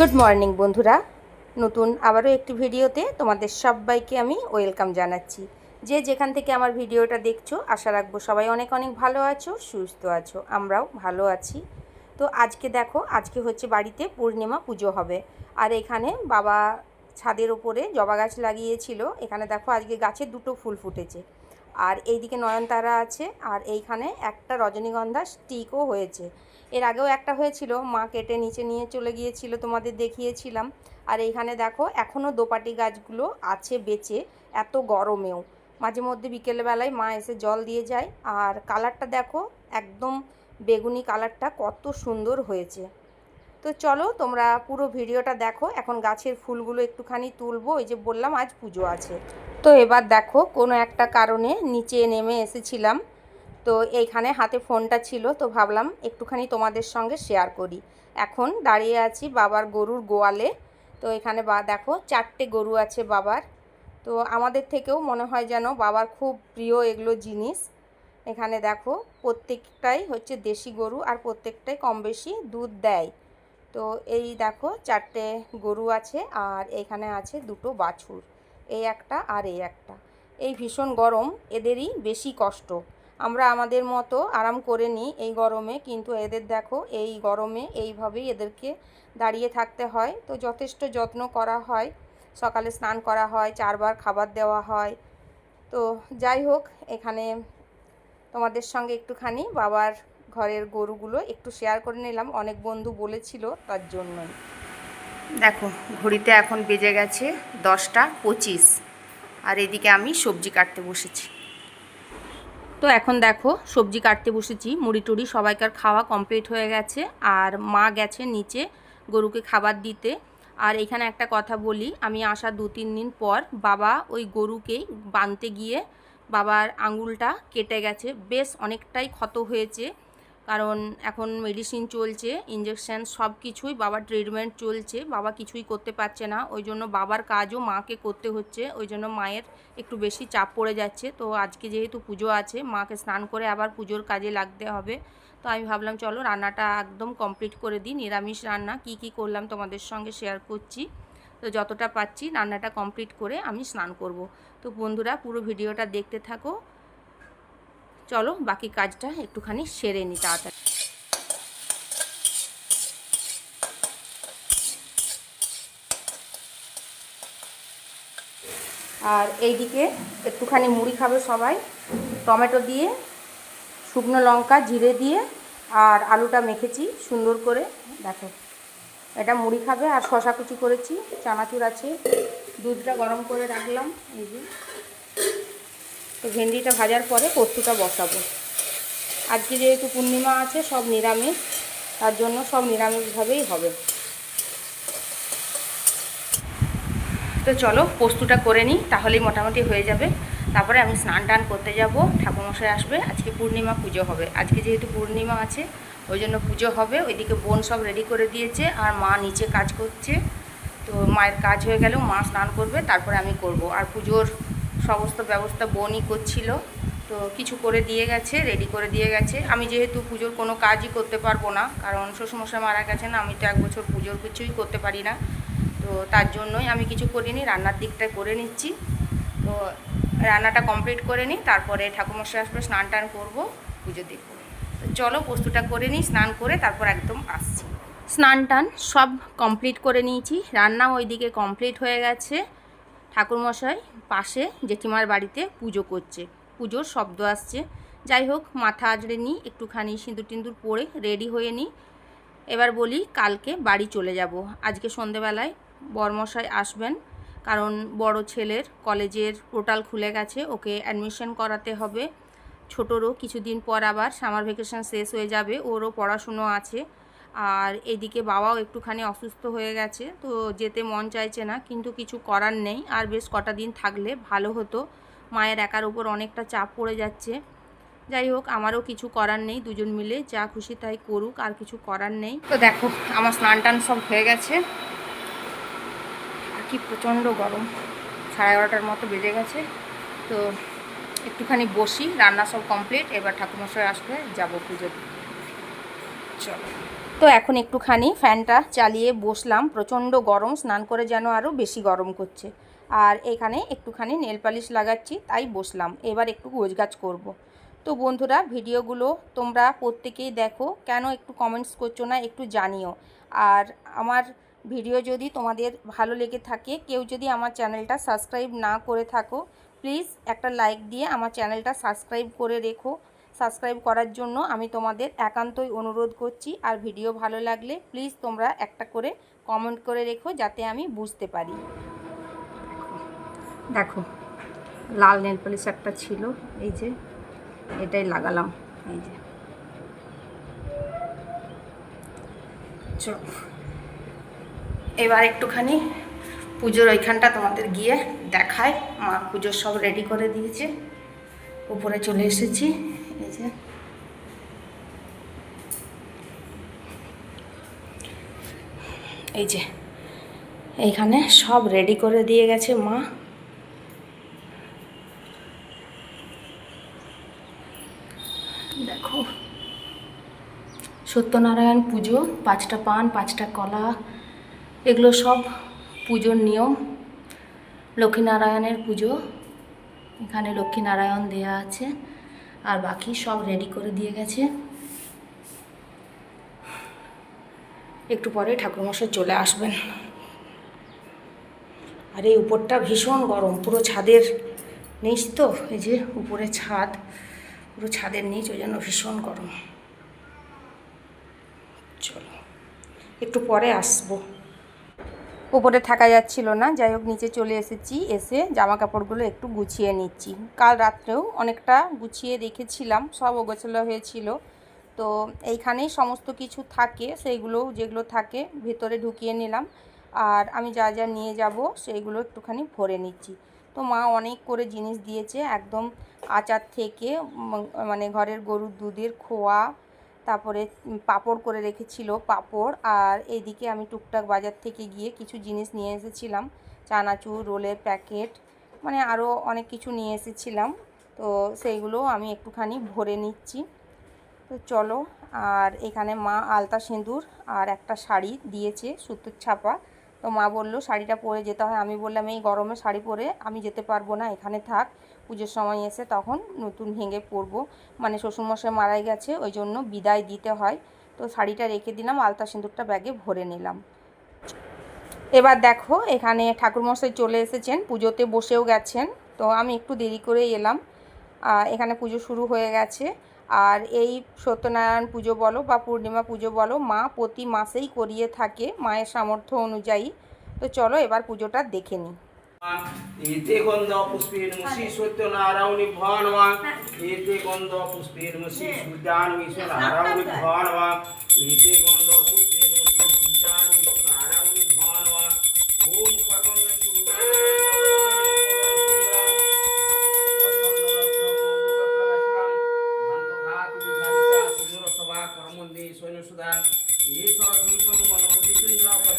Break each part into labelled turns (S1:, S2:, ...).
S1: Good morning বন্ধুরা। নতুন আবারও একটি ভিডিওতে তোমাদের সবাইকে আমি ওয়েলকাম জানাচ্ছি। যে যেখান থেকে আমার ভিডিওটা দেখছ, আশা রাখব সবাই অনেক অনেক ভালো আছো, সুস্থ আছো, আমরাও ভালো আছি। তো আজকে দেখো, আজকে হচ্ছে বাড়িতে পূর্ণিমা পুজো হবে। আর এখানে বাবা ছাদের ওপরে জবা গাছ লাগিয়েছিল। এখানে দেখো, আজকে গাছে দুটো ফুল ফুটেছে। আর এইদিকে নয়নতারা আছে, আর এইখানে একটা রজনীগন্ধা স্টিকও হয়েছে। এর আগেও একটা হয়েছিল, মা কেটে নিচে নিয়ে চলে গিয়েছিল, তোমাদের দেখিয়েছিলাম। আর এইখানে দেখো এখনও দোপাটি গাছগুলো আছে বেঁচে, এত গরমেও। মাঝে মধ্যে বিকেলবেলায় মা এসে জল দিয়ে যায়। আর কালারটা দেখো, একদম বেগুনি কালারটা, কত সুন্দর হয়েছে। তো চলো, তোমরা পুরো ভিডিওটা দেখো। এখন গাছের ফুলগুলো একটুখানি তুলবো, ওই যে বললাম আজ পুজো আছে। তো এবার দেখো, কোনো একটা কারণে নিচে নেমে এসেছিলাম। তো এইখানে হাতে ফোনটা ছিল, তো ভাবলাম একটুখানি তোমাদের সঙ্গে শেয়ার করি। এখন দাঁড়িয়ে আছি বাবার গরুর গোয়ালে। তো এখানে বা, দেখো চারটে গরু আছে বাবার। তো আমাদের থেকেও মনে হয় যেন বাবার খুব প্রিয় এগুলো জিনিস। এখানে দেখো প্রত্যেকটাই হচ্ছে দেশি গরু আর প্রত্যেকটাই কম বেশি দুধ দেয়। তো এই দেখো চারটে গরু আছে আর এখানে আছে দুটো বাছুর। এই একটা আর এই একটা। এই ভীষণ গরম, এদেরই বেশি কষ্ট। আমরা আমাদের মতো আরাম করে নিই এই গরমে, কিন্তু এদের দেখো, এই গরমে এইভাবেই এদেরকে দাঁড়িয়ে থাকতে হয়। তো যথেষ্ট যত্ন করা হয়। সকালে স্নান করা হয়, চারবার খাবার দেওয়া হয়। তো যাই হোক, এখানে তোমাদের সঙ্গে একটুখানি বাবার ঘরের গরুগুলো একটু শেয়ার করে নিলাম। অনেক বন্ধু বলেছিল তার জন্যই। দেখো, ঘড়িতে এখন বেজে গেছে দশটা পঁচিশ। আর এদিকে আমি সবজি কাটতে বসেছি। তো এখন দেখো, সবজি কাটতে বসেছি, মুড়ি টুড়ি সবাইকার খাওয়া কমপ্লিট হয়ে গেছে। আর মা গেছে নিচে গরুকে খাবার দিতে। আর এখানে একটা কথা বলি, আমি আসা দু তিন দিন পর বাবা ওই গরুকেই বানতে গিয়ে বাবার আঙুলটা কেটে গেছে। বেশ অনেকটাই ক্ষত হয়েছে। কারণ এখন মেডিসিন চলছে ইঞ্জেকশান সব কিছুই বাবার ট্রিটমেন্ট চলছে, বাবা কিছুই করতে পারছে না। ওই জন্য বাবার কাজও মাকে করতে হচ্ছে, ওই জন্য মায়ের একটু বেশি চাপ পড়ে যাচ্ছে। তো আজকে যেহেতু পুজো আছে, মাকে স্নান করে আবার পুজোর কাজে লাগতে হবে। তো আমি ভাবলাম, চলো রান্নাটা একদম কমপ্লিট করে দিই, নিরামিষ রান্না, কি কি করলাম তোমাদের সঙ্গে শেয়ার করছি। তো যতটা পাচ্ছি রান্নাটা কমপ্লিট করে আমি স্নান করব। তো বন্ধুরা, পুরো ভিডিওটা দেখতে থাকো। চলো বাকি কাজটা একটুখানি সেরে নিই তাড়াতাড়ি। আর এইদিকে একটুখানি মুড়ি খাবে সবাই। টমেটো দিয়ে, শুকনো লঙ্কা, জিরে দিয়ে আর আলুটা মেখেছি সুন্দর করে। দেখো, এটা মুড়ি খাবে আর শশা কুচি করেছি, চানাচুর আছে। দুধটা গরম করে রাখলাম, এই যে। তো ভেন্ডিটা ভাজার পরে পোস্তটা বসাবো। আজকে যেহেতু পূর্ণিমা আছে, সব নিরামিষ, তার জন্য সব নিরামিষভাবেই হবে। তো চলো, পোস্তটা করে নিই, তাহলেই মোটামুটি হয়ে যাবে। তারপরে আমি স্নান টান করতে যাব, ঠাকুরমশাই আসবে, আজকে পূর্ণিমা পুজো হবে। আজকে যেহেতু পূর্ণিমা আছে, ওই জন্য পুজো হবে। ওইদিকে বোন সব রেডি করে দিয়েছে, আর মা নিচে কাজ করছে। তো মায়ের কাজ হয়ে গেলেও মা স্নান করবে, তারপরে আমি করব। আর পুজোর সমস্ত ব্যবস্থা বোনই করছিল। তো কিছু করে দিয়ে গেছে রেডি করে দিয়ে গেছে। আমি যেহেতু পুজোর কোনো কাজই করতে পারব না, কারণ শ্বশুরমশাই মারা গেছেন, আমি তো এক বছর পুজোর কিছুই করতে পারি না। তো তার জন্যই আমি কিছু করিনি, রান্নার দিকটা করে নিচ্ছি। তো রান্নাটা কমপ্লিট করে নিই, তারপরে ঠাকুরমশাই আসবে, স্নান টান করব, পুজো তো চলো পোস্তটা করে নিই, স্নান করে তারপর একদম আসছি। স্নান টান সব কমপ্লিট করে নিয়েছি রান্না ওইদিকে কমপ্লিট হয়ে গেছে। ঠাকুরমশাই পাশে জেঠিমার বাড়িতে পুজো করছে। পুজোর শব্দ আসছে। যাই হোক, মাথা আজড়ে নিই, একটুখানি সিঁদুর টিন্দুর পরে রেডি হয়ে নিই। এবার বলি, কালকে বাড়ি চলে যাব। আজকে সন্ধেবেলায় বরমশাই আসবেন, কারণ বড় ছেলের কলেজের পোর্টাল খুলে গেছে, ওকে অ্যাডমিশন করাতে হবে। ছোটোরও কিছুদিন পর আবার সামার ভ্যাকেশন শেষ হয়ে যাবে, ওরও পড়াশুনো আছে। আর এদিকে বাবাও একটুখানি অসুস্থ হয়ে গেছে, তো যেতে মন চাইছে না, কিন্তু কিছু করার নেই। আর বেশ কটা দিন থাকলে ভালো হতো। মায়ের একার উপর অনেকটা চাপ পড়ে যাচ্ছে। যাই হোক, আমারও কিছু করার নেই, দুজন মিলে যা খুশি তাই করুক, আর কিছু করার নেই। তো দেখো, আমার স্নান টান সব হয়ে গেছে। আর কি প্রচণ্ড গরম। সাড়ে এগারোটার মতো বেজে গেছে। তো একটুখানি বসি, রান্না সব কমপ্লিট, এবার ঠাকুরমশাই আসবে, যাব পুজো চলো। তো এখন একটুখানি ফ্যানটা চালিয়ে বসলাম। প্রচণ্ড গরম, স্নান করে যেন আরও বেশি গরম করছে। আর এখানে একটুখানি নেল পালিশ লাগাচ্ছি, তাই বসলাম। এবার একটু গোছগাছ করব। তো বন্ধুরা, ভিডিওগুলো তোমরা প্রত্যেকেই দেখো। কেন একটু কমেন্টস করছ না, একটু জানিও। আর আমার ভিডিও যদি তোমাদের ভালো লেগে থাকে, কেউ যদি আমার চ্যানেলটা সাবস্ক্রাইব না করে থাকো প্লিজ একটা লাইক দিয়ে আমার চ্যানেলটা সাবস্ক্রাইব করে রেখো। সাবস্ক্রাইব করার জন্য আমি তোমাদের একান্তই অনুরোধ করছি। আর ভিডিও ভালো লাগলে প্লিজ তোমরা একটা করে কমেন্ট করে রেখো যাতে আমি বুঝতে পারি। দেখো, লাল নেল পলিশ একটা ছিল, এই যে এটাই লাগালাম, এই যে। এবার একটুখানি পুজোর ওইখানটা তোমাদের গিয়ে দেখায়। মা পুজোর সব রেডি করে দিয়েছে, উপরে চলে এসেছি। এই যে এই যে, এইখানে সব রেডি করে দিয়ে গেছে মা। দেখো, সত্যনারায়ণ পুজো, পাঁচটা পান, পাঁচটা কলা, এগুলো সব পুজোর নিয়ম। লক্ষ্মীনারায়ণের পুজো, এখানে লক্ষ্মীনারায়ণ দেয়া আছে। আর বাকি সব রেডি করে দিয়ে গেছে। একটু পরে ঠাকুরমশাই চলে আসবেন। আর এই উপরটা ভীষণ গরম, পুরো ছাদের নিচ তো, এই যে উপরে ছাদ, পুরো ছাদের নিচ, ওই জন্য ভীষণ গরম। চলো, একটু পরে আসব। উপরে থাকা যাচ্ছিল না। যাই হোক, নিচে চলে এসেছি, এসে জামা কাপড়গুলো একটু গুছিয়ে নিচ্ছি। কাল রাত্রেও অনেকটা গুছিয়ে রেখেছিলাম, সব ওগোছালো হয়েছিল। তো এইখানেই সমস্ত কিছু থাকে, সেইগুলো যেগুলো থাকে ভেতরে ঢুকিয়ে নিলাম। আর আমি যা যা নিয়ে যাব, সেইগুলো একটুখানি ভরে নিচ্ছি। তো মা অনেক করে জিনিস দিয়েছে, একদম আচার থেকে মানে ঘরের গরুর দুধের খোয়া তারপরে পাপড় করে রেখেছিল, পাপড়। আর এইদিকে আমি টুকটাক বাজার থেকে গিয়ে কিছু জিনিস নিয়ে এসেছিলাম। চানাচুর, রোলের প্যাকেট মানে আরও অনেক কিছু নিয়ে এসেছিলাম। তো সেইগুলো আমি একটুখানি ভরে নিচ্ছি। তো চলো, আর এখানে মা আলতা সিঁদুর আর একটা শাড়ি দিয়েছে সুতোর ছাপা। তো মা বলল, শাড়িটা পরে যেতে হয়। আমি বললাম, এই গরমে শাড়ি পরে আমি যেতে পারব না, এখানে থাক। পুজোর সময় এসে তখন নতুন ভেঙে পরবো মানে শ্বশুরমশাই মারাই গেছে, ওই জন্য বিদায় দিতে হয়। তো শাড়িটা রেখে দিলাম, আলতা সিঁদুরটা ব্যাগে ভরে নিলাম। এবার দেখো, এখানে ঠাকুরমশাই চলে এসেছেন, পুজোতে বসেও গেছেন। তো আমি একটু দেরি করে এলাম। এখানে পুজো শুরু হয়ে গেছে। আর এই সত্যনারায়ণ পুজো বলো বা পূর্ণিমা পুজো বলো, মা প্রতি মাসেই করিয়ে থাকে মায়ের সামর্থ্য অনুযায়ী। তো চলো এবার পুজোটা দেখে নিই।
S2: এতে গন্ধ পুষ্পের মুসি সত্যনারায়ণী ভগবান এতে গন্ধ পুষ্পের মুসি সূর্যান মিশন নারায়ণী ভগবান এতে গন্ধ পুষ্পের মুসি সূর্যান মিশন নারায়ণী ভগবান ওম কর্মণ্য সুদান এই সব দীপম গণপতি চন্দ্র পশুদান এতে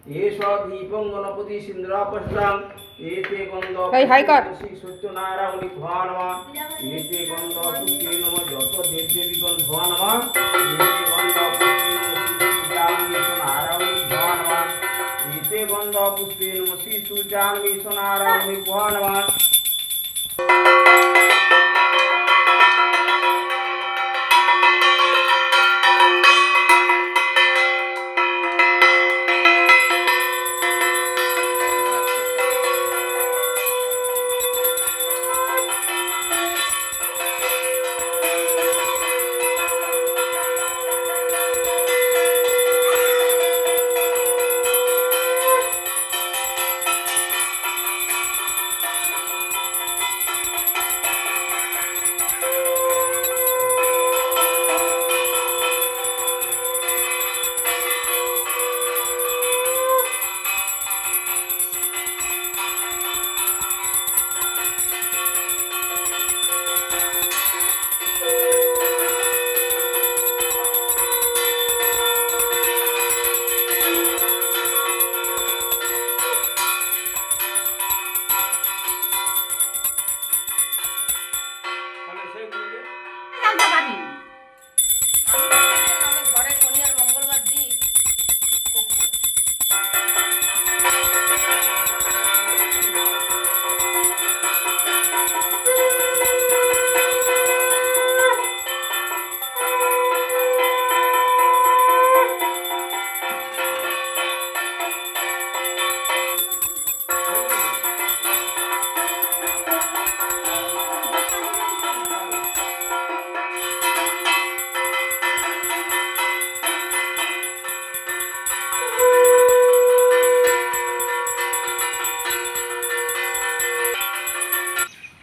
S2: এতে গন্ধ দীপং গণপতি সিন্দ্র পশ্রাম এতে গন্ধ
S1: কর।
S2: সত্যনারায়ণী ভগবান এতে গন্ধ পুষ্পে নম যত দেব দেবীগণ ভগবান এতে গন্ধ পুষ্পে নারায়ণী ভগবান এতে গন্ধ পুষ্পে নম শ্রী সূর্যান বিশ্বনারায়ণী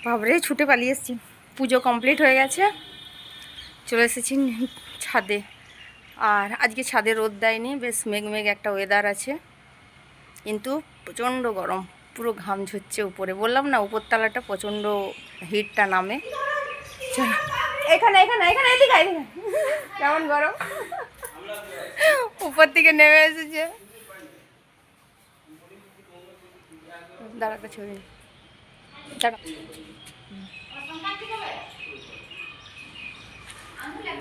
S1: বাবরে, ছুটে পালিয়ে এসেছি। পুজো কমপ্লিট হয়ে গেছে। চলে এসেছি ছাদে। আর আজকে ছাদে রোদ দেয়নি, বেশ মেঘ মেঘ একটা ওয়েদার আছে। কিন্তু প্রচণ্ড গরম, পুরো ঘাম ঝরছে উপরে। বললাম না, উপরতলাটা প্রচণ্ড হিটটা নামে। এখানে এখানে এখানে কেমন গরম? উপর থেকে নেমে এসেছে। দাঁড়াতে ছবি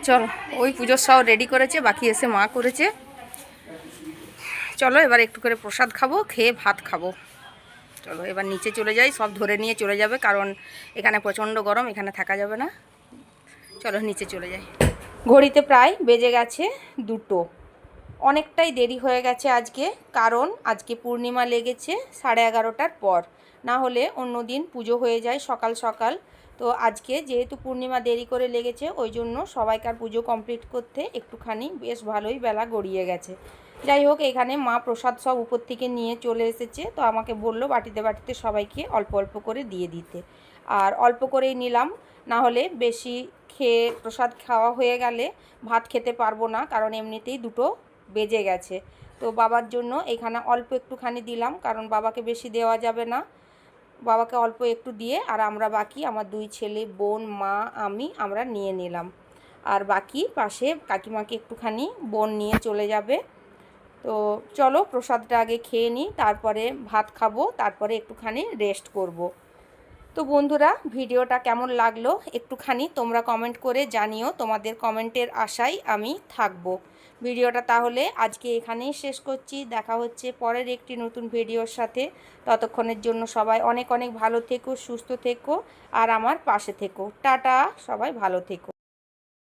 S1: চলো, ওই পুজোর সব রেডি করেছে, বাকি এসে মা করেছে। চলো, এবার একটু করে প্রসাদ খাব, খেয়ে ভাত খাব। চলো, এবার নিচে চলে যাই, সব ধরে নিয়ে চলে যাবে, কারণ এখানে প্রচণ্ড গরম, এখানে থাকা যাবে না। চলো, নিচে চলে যাই। ঘড়িতে প্রায় বেজে গেছে দুটো। অনেকটাই দেরি হয়ে গেছে আজকে, কারণ আজকে পূর্ণিমা লেগেছে সাড়ে এগারোটার পর। না হলে অন্য দিন পুজো হয়ে যায় সকাল সকাল। তো আজকে যেহেতু পূর্ণিমা দেরি করে লেগেছে, ওই জন্য সবাইকার পুজো কমপ্লিট করতে একটুখানি বেশ ভালোই বেলা গড়িয়ে গেছে। যাই হোক, এখানে মা প্রসাদ সব উপর থেকে নিয়ে চলে এসেছে। তো আমাকে বলল বাটিতে বাটিতে সবাইকে অল্প অল্প করে দিয়ে দিতে। আর অল্প করেই নিলাম, না হলে বেশি খেয়ে প্রসাদ খাওয়া হয়ে গেলে ভাত খেতে পারব না, কারণ এমনিতেই দুটো বেজে গেছে। তো বাবার জন্য এখানে অল্প একটুখানি দিলাম, কারণ বাবাকে বেশি দেওয়া যাবে না। বাবাকে অল্প একটু দিয়ে আর আমরা বাকি আমার দুই ছেলে, বোন, মা, আমি আমরা নিয়ে নিলাম। আর বাকি পাশে কাকিমাকে একটুখানি বোন নিয়ে চলে যাবে। তো চলো প্রসাদটা আগে খেয়ে নিই, তারপরে ভাত খাব, তারপরে একটুখানি রেস্ট করব। তো বন্ধুরা, ভিডিওটা কেমন লাগল একটুখানি তোমরা কমেন্ট করে জানিও। তোমাদের কমেন্টের আশায় আমি থাকব। ভিডিওটা তাহলে আজকে এখানেই শেষ করছি। দেখা হচ্ছে পরের একটি নতুন ভিডিওর সাথে। ততক্ষণের জন্য সবাই অনেক অনেক ভালো থেকো, সুস্থ থেকো, আর আমার পাশে থেকো। টাটা, সবাই ভালো থেকো।